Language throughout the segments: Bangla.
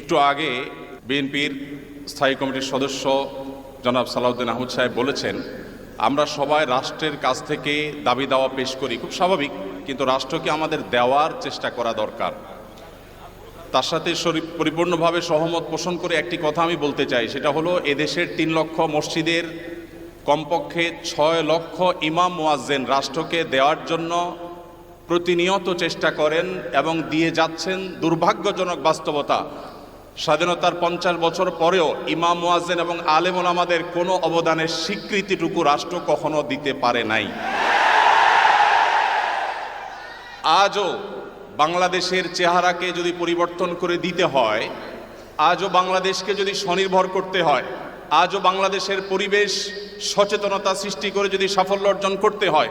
একটু আগে বিএনপির স্থায়ী কমিটির সদস্য জনাব সালাউদ্দিন আহমদ সাহেব বলেছেন, আমরা সবাই রাষ্ট্রের কাছ থেকে দাবি দাওয়া পেশ করি। খুব স্বাভাবিক, কিন্তু রাষ্ট্রকে আমাদের দেওয়ার চেষ্টা করা দরকার। তার সাথে পরিপূর্ণভাবে সহমত পোষণ করে একটি কথা আমি বলতে চাই, সেটা হলো এদেশের তিন লক্ষ মসজিদের কমপক্ষে ছয় লক্ষ ইমাম মোয়াজ্জেন রাষ্ট্রকে দেওয়ার জন্য প্রতিনিয়ত চেষ্টা করেন এবং দিয়ে যাচ্ছেন দুর্ভাগ্যজনক বাস্তবতা। স্বাধীনতার পঞ্চাশ বছর পরেও ইমাম মোয়াজ্জেন এবং আলেমন আমাদের কোনো অবদানের স্বীকৃতিটুকু রাষ্ট্র কখনো দিতে পারে নাই। আজও বাংলাদেশের চেহারাকে যদি পরিবর্তন করে দিতে হয়, আজও বাংলাদেশকে যদি স্বনির্ভর করতে হয়, আজও বাংলাদেশের পরিবেশ সচেতনতা সৃষ্টি করে যদি সাফল্য অর্জন করতে হয়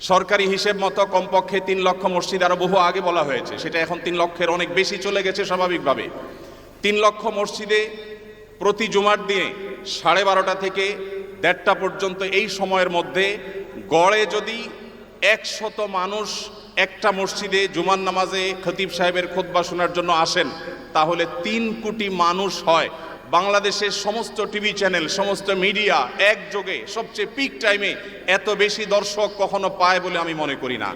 সরকারি হিসেব মতো কমপক্ষে তিন লক্ষ মসজিদ আরও বহু আগে বলা হয়েছে। সেটা এখন তিন লক্ষের অনেক বেশি চলে গেছে স্বাভাবিকভাবে। তিন লক্ষ মসজিদে প্রতি জুমার দিনে সাড়ে বারোটা থেকে দেড়টা পর্যন্ত এই সময়ের মধ্যে গড়ে যদি একশত মানুষ একটা মসজিদে জুমার নামাজে খতিব সাহেবের খোদবা শোনার জন্য আসেন তাহলে তিন কোটি মানুষ হয়। বাংলাদেশের সমস্ত টিভি চ্যানেল, সমস্ত মিডিয়া একযোগে সবচেয়ে পিক টাইমে এত বেশি দর্শক কখনো পায় বলে আমি মনে করি না।